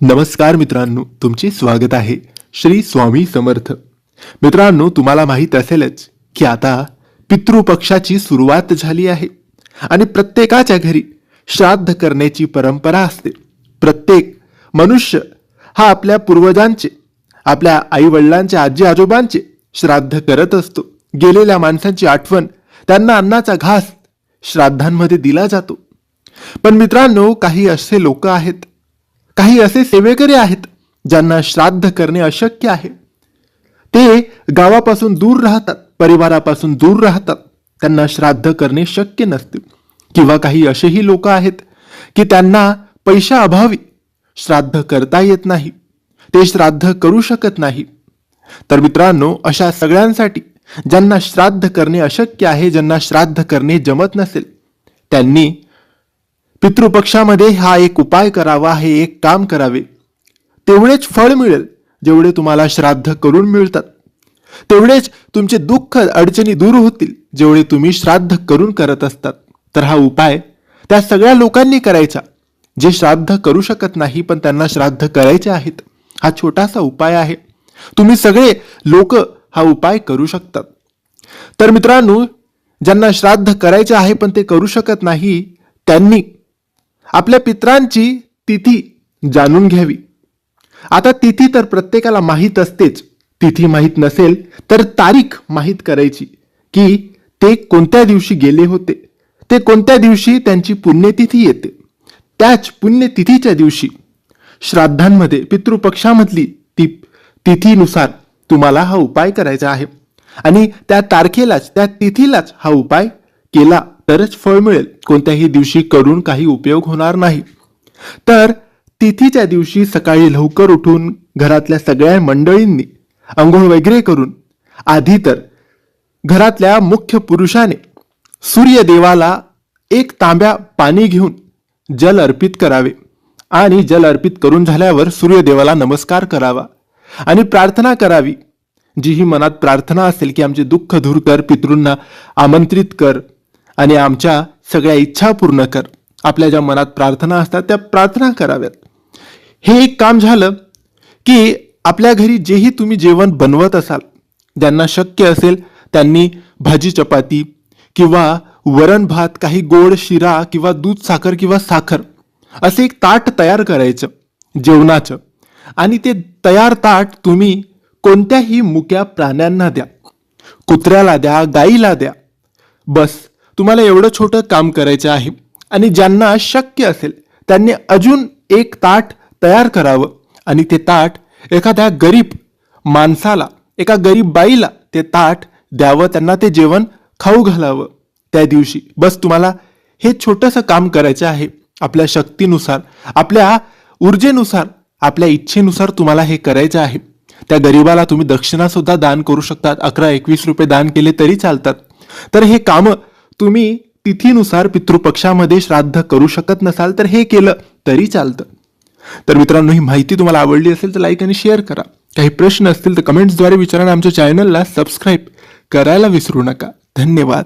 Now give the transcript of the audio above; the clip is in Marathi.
नमस्कार मित्रांनो तुमचे स्वागत आहे श्री स्वामी समर्थ. मित्रांनो तुम्हाला माहीत असेलच की आता पितृपक्षाची सुरुवात झाली आहे आणि प्रत्येकाच्या घरी श्राद्ध करण्याची परंपरा असते. प्रत्येक मनुष्य हा आपल्या पूर्वजांचे आपल्या आईवडिलांचे आजी आजोबांचे श्राद्ध करत असतो. गेलेल्या माणसांची आठवण त्यांना अन्नाचा घास श्राद्धांमध्ये दिला जातो. पण मित्रांनो काही असे लोक आहेत काही असे सेवेकरी आहेत ज्यांना श्राद्ध करणे अशक्य आहे. ते गावापासून दूर राहतात परिवारापासून दूर राहतात. त्यांना श्राद्ध करणे शक्य नसते. किंवा काही असेही लोक आहेत की त्यांना पैशाअभावी श्राद्ध करता येत नाही. ते श्राद्ध करू शकत नाही. तर मित्रांनो अशा सगळ्यांसाठी ज्यांना श्राद्ध करणे अशक्य आहे ज्यांना श्राद्ध करणे जमत नसेल त्यांनी पितृपक्षामध्ये हा एक उपाय करावा हे एक काम करावे. तेवढेच फळ मिळेल जेवढे तुम्हाला श्राद्ध करून मिळतात. तेवढेच तुमचे दुःख अडचणी दूर होतील जेवढे तुम्ही श्राद्ध करून करत असतात. तर हा उपाय त्या सगळ्या लोकांनी करायचा जे श्राद्ध करू शकत नाही पण त्यांना श्राद्ध करायचे आहेत. हा छोटासा उपाय आहे. तुम्ही सगळे लोक हा उपाय करू शकतात. तर मित्रांनो ज्यांना श्राद्ध करायचे आहे पण ते करू शकत नाही त्यांनी आपल्या पित्रांची तिथी जाणून घ्यावी. आता तिथी तर प्रत्येकाला माहीत असतेच. तिथी माहीत नसेल तर तारीख माहीत करायची की ते कोणत्या दिवशी गेले होते. ते कोणत्या दिवशी त्यांची पुण्यतिथी येते. त्याच पुण्यतिथीच्या दिवशी श्राद्धांमध्ये पितृपक्षामधली ती तिथीनुसार तुम्हाला हा उपाय करायचा आहे. आणि त्या तारखेलाच त्या तिथीलाच हा उपाय केला तरच फळ मिळेल. कोणत्याही दिवशी करून काही उपयोग होणार नाही. तर तिथीच्या दिवशी सकाळी लवकर उठून घरातल्या सगळ्या मंडळींनी आंघोळ वगैरे करून आधी तर घरातल्या मुख्य पुरुषाने सूर्यदेवाला एक तांब्या पाणी घेऊन जल अर्पित करावे आणि जल अर्पित करून झाल्यावर सूर्यदेवाला नमस्कार करावा आणि प्रार्थना करावी. जी ही मनात प्रार्थना असेल की आमचे दुःख दूर कर पितृंना आमंत्रित कर. आणि आमच्या सगळ्या इच्छा पूर्ण कर. आपल्या ज्या मनात प्रार्थना असतात त्या प्रार्थना कराव्यात. हे एक काम झालं की आपल्या घरी जेही तुम्ही जेवण बनवत असाल ज्यांना शक्य असेल त्यांनी भाजी चपाती किंवा वरण भात काही गोड शिरा किंवा दूध साखर किंवा साखर असे एक ताट तयार करायचं जेवणाचं. आणि ते तयार ताट तुम्ही कोणत्याही मुक्या प्राण्यांना द्या. कुत्र्याला द्या गाईला द्या. बस तुम्हाला एवढं छोटं काम करायचं आहे आणि ज्यांना शक्य असेल त्यांनी अजून एक ताट तयार करावं. आणि ते ताट एखाद्या गरीब माणसाला एका गरीब बाईला ते ताट द्यावं त्यांना ते जेवण खाऊ घालावं. त्या दिवशी बस तुम्हाला हे छोटंसं काम करायचं आहे. आपल्या शक्तीनुसार आपल्या ऊर्जेनुसार आपल्या इच्छेनुसार तुम्हाला हे करायचं आहे. त्या गरीबाला तुम्ही दक्षिणा सुद्धा दान करू शकतात. अकरा एकवीस रुपये दान केले तरी चालतात. तर हे कामं तुम्ही तिथीनुसार पितृपक्षामध्ये श्राद्ध करू शकत नसाल तर हे केलं तरी चालतं. तर मित्रांनो ही माहिती तुम्हाला आवडली असेल तर लाईक आणि शेअर करा. काही प्रश्न असतील तर कमेंट्सद्वारे विचारा आमच्या चॅनलला सबस्क्राईब करायला विसरू नका. धन्यवाद.